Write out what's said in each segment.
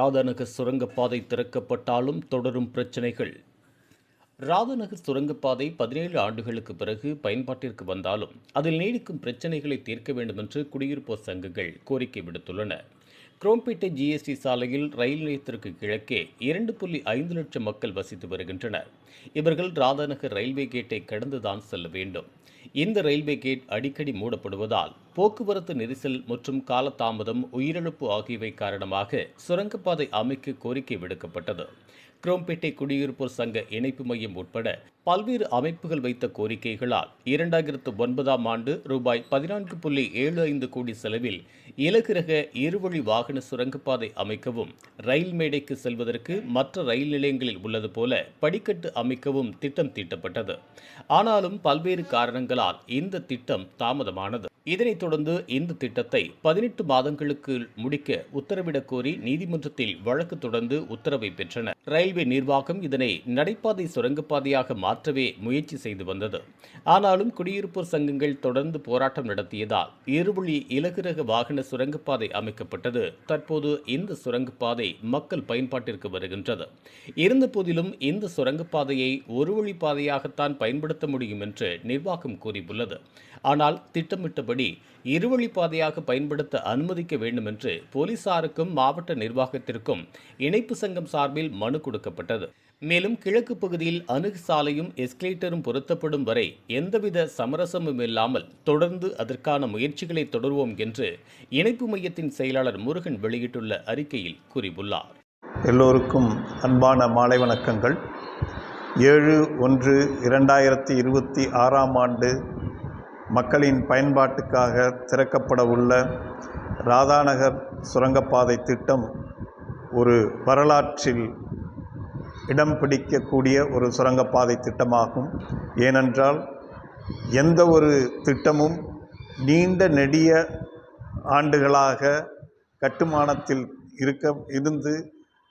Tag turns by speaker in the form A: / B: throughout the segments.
A: ராதாநகர் சுரங்கப்பாதை திறக்கப்பட்டாலும் தொடரும் பிரச்சினைகள். ராதாநகர் சுரங்கப்பாதை பதினேழு ஆண்டுகளுக்கு பிறகு பயன்பாட்டிற்கு வந்தாலும் அதில் நீடிக்கும் பிரச்சினைகளை தீர்க்க வேண்டும் என்று குடியிருப்போர் சங்கங்கள் கோரிக்கை விடுத்துள்ளன. குரோம்பேட்டை ஜிஎஸ்டி சாலையில் ரயில் நிலையத்திற்கு கிழக்கே இரண்டு புள்ளி ஐந்து லட்சம் மக்கள் வசித்து வருகின்றனர். இவர்கள் ராதாநகர் ரயில்வே கேட்டை கடந்துதான் செல்ல வேண்டும். இந்த ரயில்வே கேட் அடிக்கடி மூடப்படுவதால் போக்குவரத்து நெரிசல் மற்றும் காலதாமதம் உயிரிழப்பு ஆகியவை காரணமாக சுரங்கப்பாதை அமைக்க கோரிக்கை விடுக்கப்பட்டது. குரோம்பேட்டை குடியிருப்போர் சங்க இணைப்பு மையம் உட்பட பல்வேறு அமைப்புகள் வைத்த கோரிக்கைகளால் இரண்டாயிரத்து ஒன்பதாம் ஆண்டு ரூபாய் பதினான்கு புள்ளி ஏழு ஐந்து கோடி செலவில் இலகுரக இருவழி வாகன சுரங்கப்பாதை அமைக்கவும் ரயில் மேடைக்கு செல்வதற்கு மற்ற ரயில் நிலையங்களில் உள்ளது போல படிக்கட்டு அமைக்கவும் திட்டம் தீட்டப்பட்டது. ஆனாலும் பல்வேறு காரணங்களால் இந்த திட்டம் தாமதமானது. இதனைத் தொடர்ந்து இந்த திட்டத்தை பதினெட்டு மாதங்களுக்கு முடிக்க உத்தரவிடக் கோரி நீதிமன்றத்தில் வழக்கு தொடர்ந்து உத்தரவை பெற்றனர் ரயில்வே நிர்வாகம் இதனை நடைபாதை சுரங்கப்பாதையாக மாற்றவே முயற்சி செய்து வந்தது. ஆனாலும் குடியிருப்போர் சங்கங்கள் தொடர்ந்து போராட்டம் நடத்தியதால் இருவழி இலகுரக வாகன சுரங்கப்பாதை அமைக்கப்பட்டது. தற்போது இந்த சுரங்கப்பாதை மக்கள் பயன்பாட்டிற்கு வருகின்றது. இருந்தபோதிலும் இந்த சுரங்கப்பாதையை ஒரு வழி பாதையாகத்தான் பயன்படுத்த முடியும் என்று நிர்வாகம் கூறியுள்ளது. ஆனால் திட்டமிட்டபடி இருவழி இருவழிப்பாதையாக பயன்படுத்த அனுமதிக்க வேண்டும் என்று போலீசாருக்கும் மாவட்ட நிர்வாகத்திற்கும் இணைப்பு சங்கம் சார்பில் மனு கொடுக்கப்பட்டது. மேலும் கிழக்கு பகுதியில் அணுகு சாலையும் எஸ்கலேட்டரும் பொருத்தப்படும் வரை எந்தவித சமரசமும் இல்லாமல் தொடர்ந்து அதற்கான முயற்சிகளை தொடர்வோம் என்று இணைப்பு மையத்தின் செயலாளர் முருகன் வெளியிட்டுள்ள அறிக்கையில் கூறியுள்ளார்.
B: எல்லோருக்கும் அன்பான மாலை வணக்கங்கள். ஏழு ஒன்று இரண்டாயிரத்தி இருபத்தி ஆறாம் ஆண்டு மக்களின் பயன்பாட்டுக்காக திறக்கப்பட உள்ள ராதாநகர் சுரங்கப்பாதை திட்டம் ஒரு வரலாற்றில் இடம் பிடிக்கக்கூடிய ஒரு சுரங்கப்பாதை திட்டமாகும். ஏனென்றால் எந்த ஒரு திட்டமும் நீண்ட நெடிய ஆண்டுகளாக கட்டுமானத்தில் இருக்க இருந்து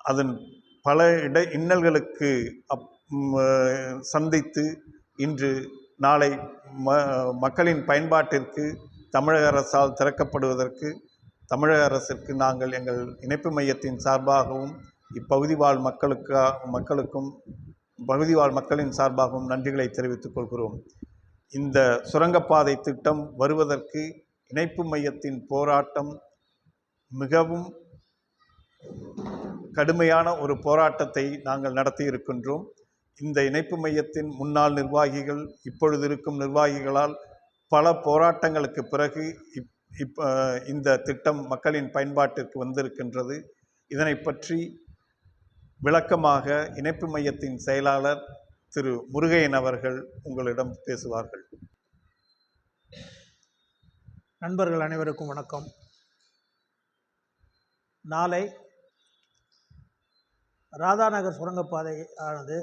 B: அதன் பல இட இன்னல்களுக்கு அப் சந்தித்து இன்று நாளை ம மக்களின் பயன்பாட்டிற்கு தமிழக அரசால் திறக்கப்படுவதற்கு தமிழக அரசிற்கு நாங்கள் எங்கள் இணைப்பு மையத்தின் சார்பாகவும் இப்பகுதி வாழ் மக்களுக்கா மக்களுக்கும் பகுதி வாழ் மக்களின் சார்பாகவும் நன்றிகளை தெரிவித்துக் கொள்கிறோம். இந்த சுரங்கப்பாதை திட்டம் வருவதற்கு இணைப்பு மையத்தின் போராட்டம் மிகவும் கடுமையான ஒரு போராட்டத்தை நாங்கள் நடத்தி இருக்கின்றோம். இந்த இணைப்பு மையத்தின் முன்னாள் நிர்வாகிகள் இப்பொழுது இருக்கும் நிர்வாகிகளால் பல போராட்டங்களுக்கு பிறகு இப் இப் இந்த திட்டம் மக்களின் பயன்பாட்டிற்கு வந்திருக்கின்றது. இதனை பற்றி விளக்கமாக இணைப்பு மையத்தின் செயலாளர் திரு முருகையன் அவர்கள் உங்களிடம் பேசுவார்கள்.
C: நண்பர்கள் அனைவருக்கும் வணக்கம். நாளை ராதாநகர் சுரங்கப்பாதை ஆனது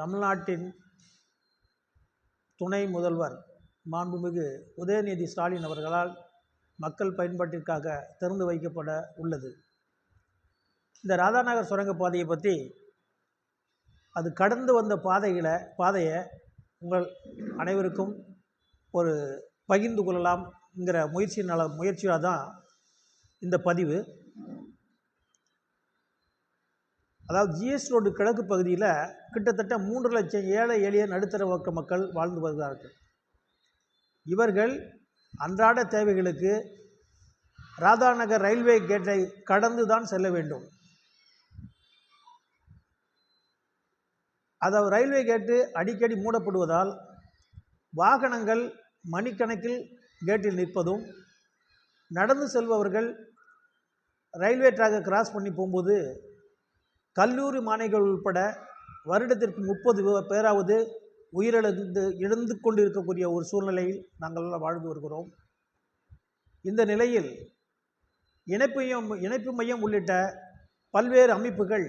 C: தமிழ்நாட்டின் துணை முதல்வர் மாண்புமிகு உதயநிதி ஸ்டாலின் அவர்களால் மக்கள் பயன்பாட்டிற்காக திறந்து வைக்கப்பட உள்ளது. இந்த ராதாநகர் சுரங்கப்பாதையை பற்றி அது கடந்து வந்த பாதைகளை பாதையை உங்கள் அனைவருக்கும் ஒரு பகிர்ந்து கொள்ளலாம்ங்கிற முயற்சியினால் முயற்சியாக தான் இந்த பதிவு அதாவது ஜிஎஸ் ரோடு கிழக்கு பகுதியில் கிட்டத்தட்ட மூன்று லட்சம் ஏழை எளிய நடுத்தர வர்க்க மக்கள் வாழ்ந்து வருகிறார்கள். இவர்கள் அன்றாட தேவைகளுக்கு ராதாநகர் ரயில்வே கேட்டை கடந்து தான் செல்ல வேண்டும். அதாவது ரயில்வே கேட்டு அடிக்கடி மூடப்படுவதால் வாகனங்கள் மணிக்கணக்கில் கேட்டில் நிற்பதும் நடந்து செல்பவர்கள் ரயில்வே ட்ராக்கை கிராஸ் பண்ணி போகும்போது கல்லூரி மாணவிகள் உட்பட வருடத்திற்கு முப்பது பேராவது உயிரிழந்து இழந்து கொண்டிருக்கக்கூடிய ஒரு சூழ்நிலையில் நாங்கள் வாழ்ந்து வருகிறோம். இந்த நிலையில் இணைப்பையும் இணைப்பு மையம் உள்ளிட்ட பல்வேறு அமைப்புகள்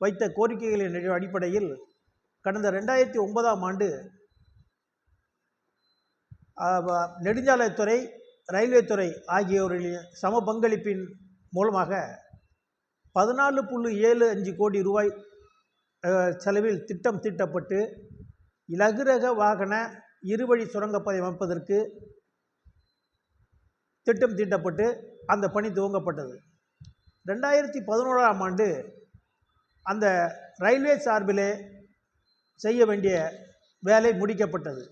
C: வைத்த கோரிக்கைகளின் அடிப்படையில் கடந்த ரெண்டாயிரத்தி ஒன்பதாம் ஆண்டு நெடுஞ்சாலைத்துறை ரயில்வே துறை ஆகியோரின் சம பங்களிப்பின் மூலமாக பதினாலு புள்ளி ஏழு அஞ்சு கோடி ரூபாய் செலவில் திட்டம் தீட்டப்பட்டு இலகுரக வாகன இருவழி சுரங்கப்பாதை அமைப்பதற்கு திட்டம் தீட்டப்பட்டு அந்த பணி துவங்கப்பட்டது. ரெண்டாயிரத்தி பதினோராம் ஆண்டு அந்த ரயில்வே சார்பிலே செய்ய வேண்டிய வேலை முடிக்கப்பட்டது.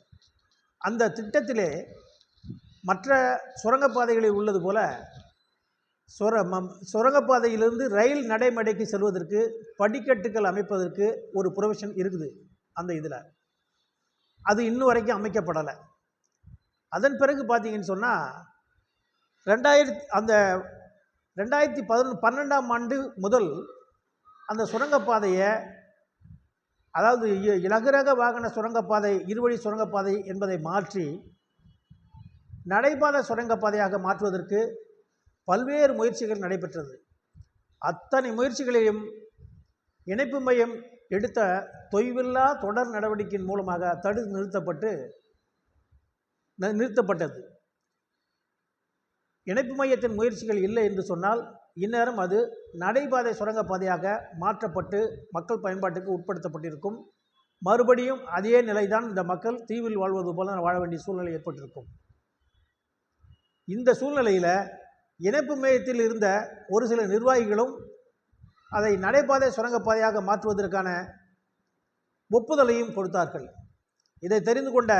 C: அந்த திட்டத்திலே மற்ற சுரங்கப்பாதைகளில் உள்ளது போல சுர மம் சுரங்கப்பாதையிலிருந்து ரயில் நடைமடைக்கு செல்வதற்கு படிக்கட்டுகள் அமைப்பதற்கு ஒரு ப்ரொவிஷன் இருக்குது அந்த இதில். அது இன்னும் வரைக்கும் அமைக்கப்படலை. அதன் பிறகு பார்த்தீங்கன்னு சொன்னால் ரெண்டாயிரத்தி அந்த ரெண்டாயிரத்தி பதினொன்று பன்னெண்டாம் ஆண்டு முதல் அந்த சுரங்கப்பாதையை அதாவது இலகுரக வாகன சுரங்கப்பாதை இருவழி சுரங்கப்பாதை என்பதை மாற்றி நடைபாதை சுரங்கப்பாதையாக மாற்றுவதற்கு பல்வேறு முயற்சிகள் நடைபெற்றது. அத்தனை முயற்சிகளையும் இணைப்பு மையம் எடுத்த தொய்வில்லா தொடர் நடவடிக்கையின் மூலமாக தடுத்து நிறுத்தப்பட்டு நிறுத்தப்பட்டது. இணைப்பு மையத்தின் முயற்சிகள் இல்லை என்று சொன்னால் இந்நேரம் அது நடைபாதை சுரங்கப்பாதையாக மாற்றப்பட்டு மக்கள் பயன்பாட்டுக்கு உட்படுத்தப்பட்டிருக்கும். மறுபடியும் அதே நிலைதான் இந்த மக்கள் தீவில் வாழ்வது போல வாழ வேண்டிய சூழ்நிலை ஏற்பட்டிருக்கும். இந்த சூழ்நிலையில் இணைப்பு மையத்தில் இருந்த ஒரு சில நிர்வாகிகளும் அதை நடைபாதை சுரங்கப்பாதையாக மாற்றுவதற்கான ஒப்புதலையும் கொடுத்தார்கள். இதை தெரிந்து கொண்ட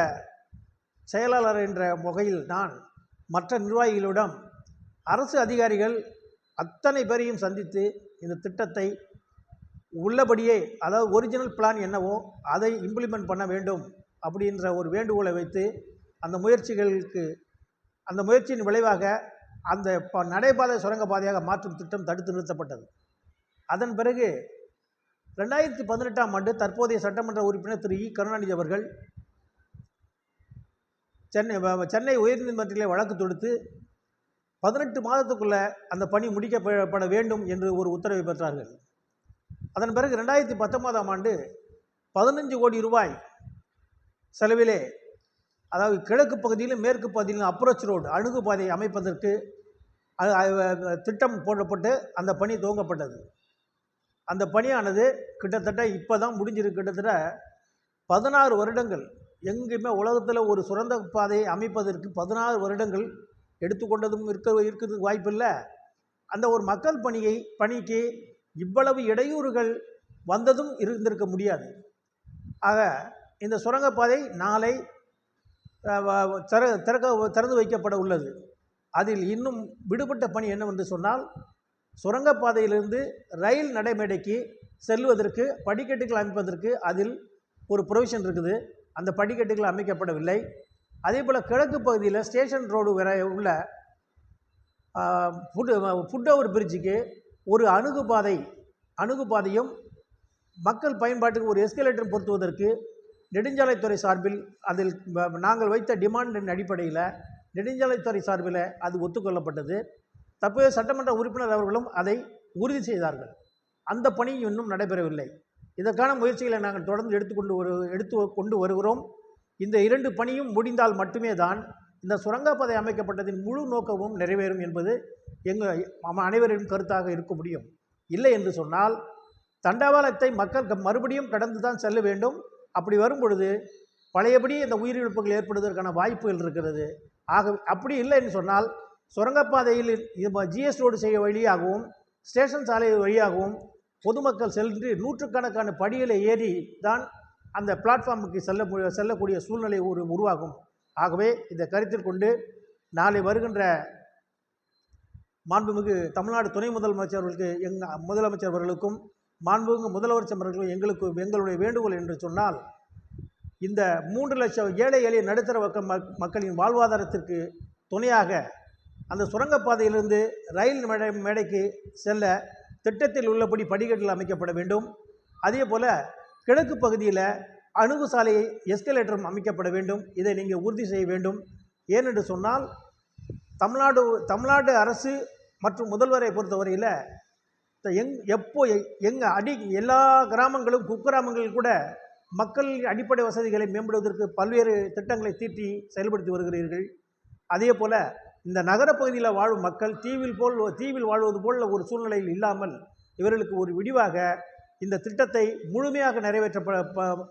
C: செயலாளர் என்ற வகையில் நான் மற்ற நிர்வாகிகளிடம் அரசு அதிகாரிகள் அத்தனை பேரையும் சந்தித்து இந்த திட்டத்தை உள்ளபடியே அதாவது ஒரிஜினல் பிளான் என்னவோ அதை இம்ப்ளிமெண்ட் பண்ண வேண்டும் அப்படின்ற ஒரு வேண்டுகோளை வைத்து அந்த முயற்சிகளுக்கு அந்த முயற்சியின் விளைவாக அந்த ப- நடைபாதை சுரங்கப்பாதையாக மாற்றும் திட்டம் தடுத்து நிறுத்தப்பட்டது. அதன் பிறகு ரெண்டாயிரத்தி பதினெட்டாம் ஆண்டு தற்போதைய சட்டமன்ற உறுப்பினர் திரு இ. கருணாநிதி அவர்கள் சென்னை சென்னை உயர்நீதிமன்றத்திலே வழக்கு தொடுத்து பதினெட்டு மாதத்துக்குள்ளே அந்த பணி முடிக்கப்பட வேண்டும் என்று ஒரு உத்தரவை பெற்றார்கள். அதன் பிறகு ரெண்டாயிரத்தி பத்தொன்பதாம் ஆண்டு பதினஞ்சு கோடி ரூபாய் செலவிலே அதாவது கிழக்கு பகுதியிலும் மேற்கு பகுதியிலும் அப்ரோச் ரோடு அணுகுபாதை அமைப்பதற்கு திட்டம் போடப்பட்டு அந்த பணி துவங்கப்பட்டது. அந்த பணியானது கிட்டத்தட்ட இப்போ தான் முடிஞ்சிருக்கு. கிட்டத்தட்ட பதினாறு வருடங்கள் எங்கேயுமே உலகத்தில் ஒரு சுரங்க பாதையை அமைப்பதற்கு பதினாறு வருடங்கள் எடுத்துக்கொண்டதும் இருக்க இருக்கிறதுக்கு வாய்ப்பில்லை. அந்த ஒரு மக்கள் பணியை பணிக்கு இவ்வளவு இடையூறுகள் வந்ததும் இருந்திருக்க முடியாது. ஆக இந்த சுரங்கப்பாதை நாளை திற திறக்க திறந்து வைக்கப்பட உள்ளது. அதில் இன்னும் விடுபட்ட பணி என்னவென்று சொன்னால் சுரங்கப்பாதையிலிருந்து ரயில் நடைமேடைக்கு செல்வதற்கு படிக்கட்டுகள் அமைப்பதற்கு அதில் ஒரு ப்ரொவிஷன் இருக்குது. அந்த படிக்கட்டுகள் அமைக்கப்படவில்லை. அதே போல் கிழக்கு பகுதியில் ஸ்டேஷன் ரோடு வர உள்ள ஃபுட் ஃபுட் ஓவர் பிரிட்ஜுக்கு ஒரு அணுகுபாதை அணுகுபாதையும் மக்கள் பயன்பாட்டுக்கு ஒரு எஸ்கலேட்டர் பொருத்துவதற்கு நெடுஞ்சாலைத்துறை சார்பில் அதில் நாங்கள் வைத்த டிமாண்டின் அடிப்படையில் நெடுஞ்சாலைத்துறை சார்பில் அது ஒத்துக்கொள்ளப்பட்டது. தற்போது சட்டமன்ற உறுப்பினர் அவர்களும் அதை உறுதி செய்தார்கள். அந்த பணி இன்னும் நடைபெறவில்லை. இதற்கான முயற்சிகளை நாங்கள் தொடர்ந்து எடுத்துக்கொண்டு வரு எடுத்து கொண்டு வருகிறோம். இந்த இரண்டு பணியும் முடிந்தால் மட்டுமே தான் இந்த சுரங்கப்பாதை அமைக்கப்பட்டதின் முழு நோக்கமும் நிறைவேறும் என்பது எங்கள் அனைவரின் கருத்தாக இருக்க முடியும். இல்லை என்று சொன்னால் தண்டவாளத்தை மக்கள் மறுபடியும் கடந்து தான் செல்ல வேண்டும். அப்படி வரும் பொழுது பழையபடி இந்த உயிரிழப்புகள் ஏற்படுவதற்கான வாய்ப்புகள் இருக்கிறது. ஆக அப்படி இல்லை என்று சொன்னால் சுரங்கப்பாதையில் ஜிஎஸ் ரோடு செய்ய வழியாகவும் ஸ்டேஷன் சாலை வழியாகவும் பொதுமக்கள் சென்று நூற்றுக்கணக்கான படிகளை ஏறி தான் அந்த பிளாட்ஃபார்முக்கு செல்ல செல்லக்கூடிய சூழ்நிலை ஒரு உருவாகும். ஆகவே இதை கருத்தில் கொண்டு நாளை வருகின்ற மாண்புமிகு தமிழ்நாடு துணை முதலமைச்சர் அவர்களுக்கு எங் முதலமைச்சர் அவர்களுக்கும் மாண்புமிகு முதல்வர் அவர்களுக்கும் எங்களுக்கு எங்களுடைய வேண்டுகோள் என்று சொன்னால் இந்த மூன்று லட்சம் ஏழை எளிய நடுத்தர வக்க மக் மக்களின் வாழ்வாதாரத்திற்கு துணையாக அந்த சுரங்கப்பாதையிலிருந்து ரயில் மேடை மேடைக்கு செல்ல திட்டத்தில் உள்ளபடி படிக்கட்டில் அமைக்கப்பட வேண்டும். அதே போல் கிழக்கு பகுதியில் அணுகு சாலை எஸ்கலேட்டரும் அமைக்கப்பட வேண்டும். இதை நீங்கள் உறுதி செய்ய வேண்டும். ஏனென்று சொன்னால் தமிழ்நாடு தமிழ்நாடு அரசு மற்றும் முதல்வரை பொறுத்தவரையில் எங் எப்போ எ- எங்க அடி எல்லா கிராமங்களும் குக்கிராமங்களில் கூட மக்கள் அடிப்படை வசதிகளை மேம்படுவதற்கு பல்வேறு திட்டங்களை தீட்டி செயல்படுத்தி வருகிறீர்கள். அதே போல் இந்த நகரப்பகுதியில் வாழும் மக்கள் தீவில் போல் தீவில் வாழ்வது போல் ஒரு சூழ்நிலையில் இல்லாமல் இவர்களுக்கு ஒரு விடிவாக இந்த திட்டத்தை முழுமையாக நிறைவேற்ற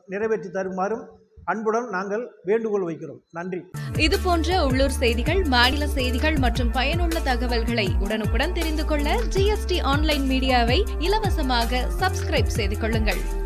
C: நிறைவேற்றி தருமாறும் அன்புடன் நாங்கள் வேண்டுகோள் வைக்கிறோம். நன்றி.
D: இது போன்ற உள்ளூர் செய்திகள் மாநில செய்திகள் மற்றும் பயனுள்ள தகவல்களை உடனுக்குடன் தெரிந்து கொள்ள ஜிஎஸ்டி ஆன்லைன் மீடியாவை இலவசமாக சப்ஸ்கிரைப் செய்து கொள்ளுங்கள்.